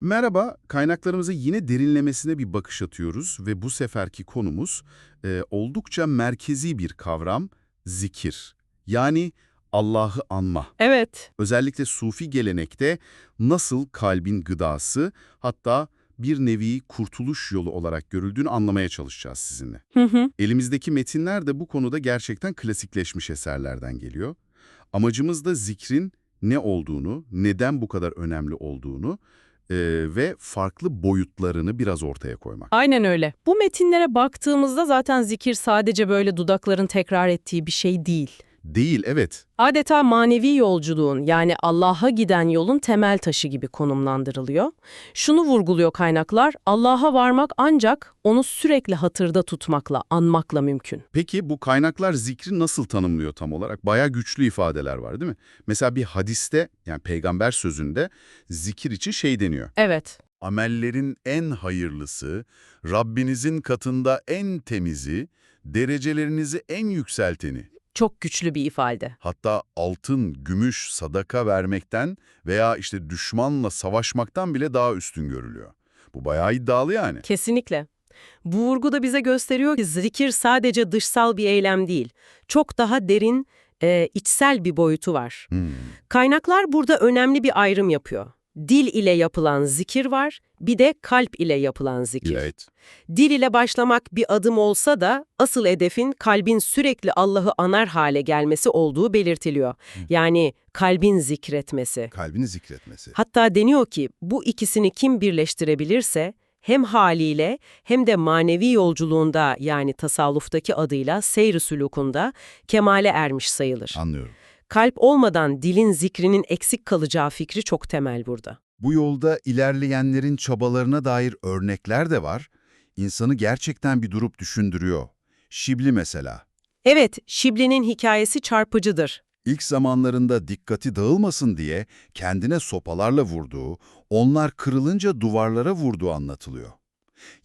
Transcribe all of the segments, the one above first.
Merhaba, kaynaklarımıza yine derinlemesine bir bakış atıyoruz ve bu seferki konumuz e, oldukça merkezi bir kavram, zikir. Yani Allah'ı anma. Evet. Özellikle Sufi gelenekte nasıl kalbin gıdası, hatta bir nevi kurtuluş yolu olarak görüldüğünü anlamaya çalışacağız sizinle. Hı hı. Elimizdeki metinler de bu konuda gerçekten klasikleşmiş eserlerden geliyor. Amacımız da zikrin ne olduğunu, neden bu kadar önemli olduğunu e, ve farklı boyutlarını biraz ortaya koymak. Aynen öyle. Bu metinlere baktığımızda zaten zikir sadece böyle dudakların tekrar ettiği bir şey değil. Değil, evet. Adeta manevi yolculuğun yani Allah'a giden yolun temel taşı gibi konumlandırılıyor. Şunu vurguluyor kaynaklar, Allah'a varmak ancak onu sürekli hatırda tutmakla, anmakla mümkün. Peki bu kaynaklar zikri nasıl tanımlıyor tam olarak? Bayağı güçlü ifadeler var değil mi? Mesela bir hadiste, yani peygamber sözünde zikir için şey deniyor. Evet, Amellerin en hayırlısı, Rabbinizin katında en temizi, derecelerinizi en yükselteni. Çok güçlü bir ifade. Hatta altın, gümüş, sadaka vermekten veya işte düşmanla savaşmaktan bile daha üstün görülüyor. Bu bayağı iddialı yani. Kesinlikle. Bu vurgu da bize gösteriyor ki zikir sadece dışsal bir eylem değil. Çok daha derin, e, içsel bir boyutu var. Hmm. Kaynaklar burada önemli bir ayrım yapıyor. Dil ile yapılan zikir var, bir de kalp ile yapılan zikir. Evet. Dil ile başlamak bir adım olsa da asıl hedefin kalbin sürekli Allah'ı anar hale gelmesi olduğu belirtiliyor. Yani kalbin zikretmesi. Kalbini zikretmesi. Hatta deniyor ki bu ikisini kim birleştirebilirse hem haliyle hem de manevi yolculuğunda yani tasavvuftaki adıyla seyr-i sülukunda kemale ermiş sayılır. Anlıyorum. Kalp olmadan dilin zikrinin eksik kalacağı fikri çok temel burada. Bu yolda ilerleyenlerin çabalarına dair örnekler de var. İnsanı gerçekten bir durup düşündürüyor. Şibli mesela. Evet, Şibli'nin hikayesi çarpıcıdır. İlk zamanlarında dikkati dağılmasın diye kendine sopalarla vurduğu, onlar kırılınca duvarlara vurduğu anlatılıyor.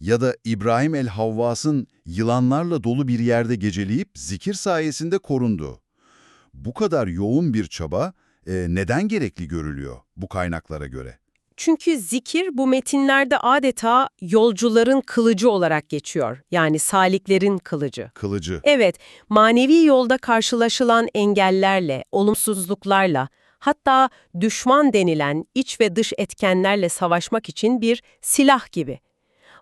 Ya da İbrahim el-Havvas'ın yılanlarla dolu bir yerde geceleyip zikir sayesinde korunduğu. Bu kadar yoğun bir çaba e, neden gerekli görülüyor bu kaynaklara göre? Çünkü zikir bu metinlerde adeta yolcuların kılıcı olarak geçiyor. Yani saliklerin kılıcı. Kılıcı. Evet, manevi yolda karşılaşılan engellerle, olumsuzluklarla, hatta düşman denilen iç ve dış etkenlerle savaşmak için bir silah gibi.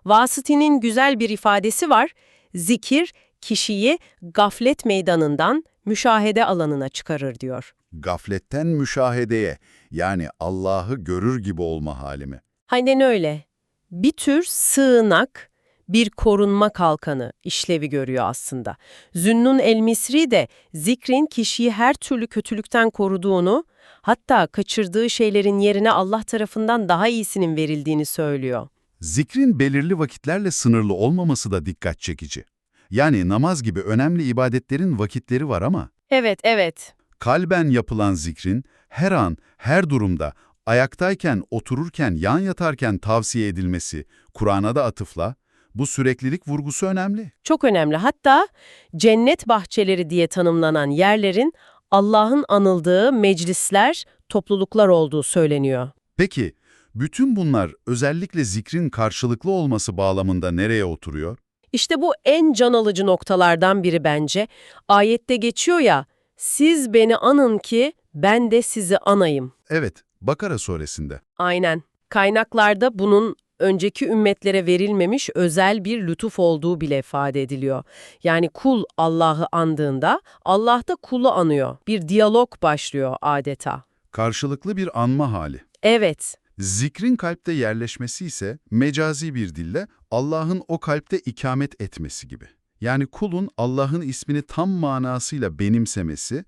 Vasıti'nin güzel bir ifadesi var. Zikir, kişiyi gaflet meydanından müşahede alanına çıkarır diyor. Gafletten müşahedeye yani Allah'ı görür gibi olma halimi. Aynen öyle. Bir tür sığınak, bir korunma kalkanı işlevi görüyor aslında. Zünnun el-Misri de zikrin kişiyi her türlü kötülükten koruduğunu, hatta kaçırdığı şeylerin yerine Allah tarafından daha iyisinin verildiğini söylüyor. Zikrin belirli vakitlerle sınırlı olmaması da dikkat çekici. Yani namaz gibi önemli ibadetlerin vakitleri var ama Evet, evet. kalben yapılan zikrin her an, her durumda, ayaktayken, otururken, yan yatarken tavsiye edilmesi, Kur'an'a da atıfla, bu süreklilik vurgusu önemli. Çok önemli. Hatta cennet bahçeleri diye tanımlanan yerlerin Allah'ın anıldığı meclisler, topluluklar olduğu söyleniyor. Peki, bütün bunlar özellikle zikrin karşılıklı olması bağlamında nereye oturuyor? İşte bu en can alıcı noktalardan biri bence. Ayette geçiyor ya, siz beni anın ki ben de sizi anayım. Evet, Bakara suresinde. Aynen. Kaynaklarda bunun önceki ümmetlere verilmemiş özel bir lütuf olduğu bile ifade ediliyor. Yani kul Allah'ı andığında Allah da kulu anıyor. Bir diyalog başlıyor adeta. Karşılıklı bir anma hali. Evet, Zikrin kalpte yerleşmesi ise mecazi bir dille Allah'ın o kalpte ikamet etmesi gibi. Yani kulun Allah'ın ismini tam manasıyla benimsemesi,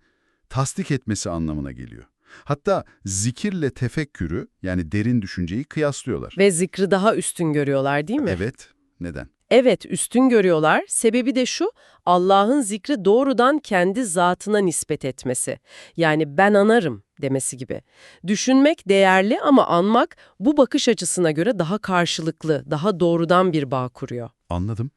tasdik etmesi anlamına geliyor. Hatta zikirle tefekkürü yani derin düşünceyi kıyaslıyorlar. ve zikri daha üstün görüyorlar değil mi? Evet, neden? Evet, üstün görüyorlar. Sebebi de şu, Allah'ın zikri doğrudan kendi zatına nispet etmesi. Yani ben anarım, demesi gibi. Düşünmek değerli ama anmak bu bakış açısına göre daha karşılıklı, daha doğrudan bir bağ kuruyor. Anladım.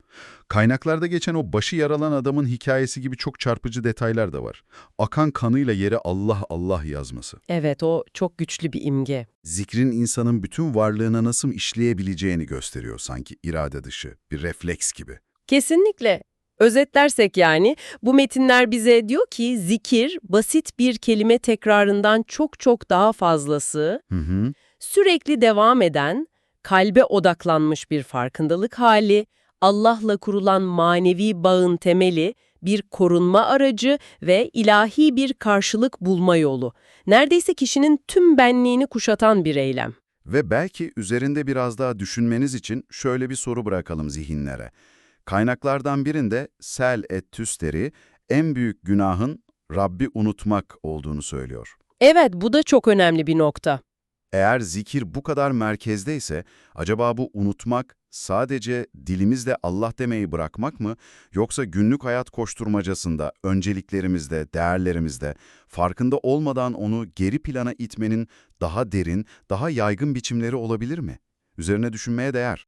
Kaynaklarda geçen o başı yaralan adamın hikayesi gibi çok çarpıcı detaylar da var. Akan kanıyla yere Allah Allah yazması. Evet, o çok güçlü bir imge. Zikrin insanın bütün varlığına nasıl işleyebileceğini gösteriyor sanki irade dışı, bir refleks gibi. Kesinlikle. Özetlersek yani bu metinler bize diyor ki zikir basit bir kelime tekrarından çok çok daha fazlası, Hı hı. sürekli devam eden, kalbe odaklanmış bir farkındalık hali, Allah'la kurulan manevi bağın temeli, bir korunma aracı ve ilahi bir karşılık bulma yolu. Neredeyse kişinin tüm benliğini kuşatan bir eylem. Ve belki üzerinde biraz daha düşünmeniz için şöyle bir soru bırakalım zihinlere. Kaynaklardan birinde Sel et Tüsteri en büyük günahın Rabbi unutmak olduğunu söylüyor. Evet, bu da çok önemli bir nokta. Eğer zikir bu kadar merkezdeyse, acaba bu unutmak sadece dilimizle Allah demeyi bırakmak mı, yoksa günlük hayat koşturmacasında, önceliklerimizde, değerlerimizde, farkında olmadan onu geri plana itmenin daha derin, daha yaygın biçimleri olabilir mi? Üzerine düşünmeye değer.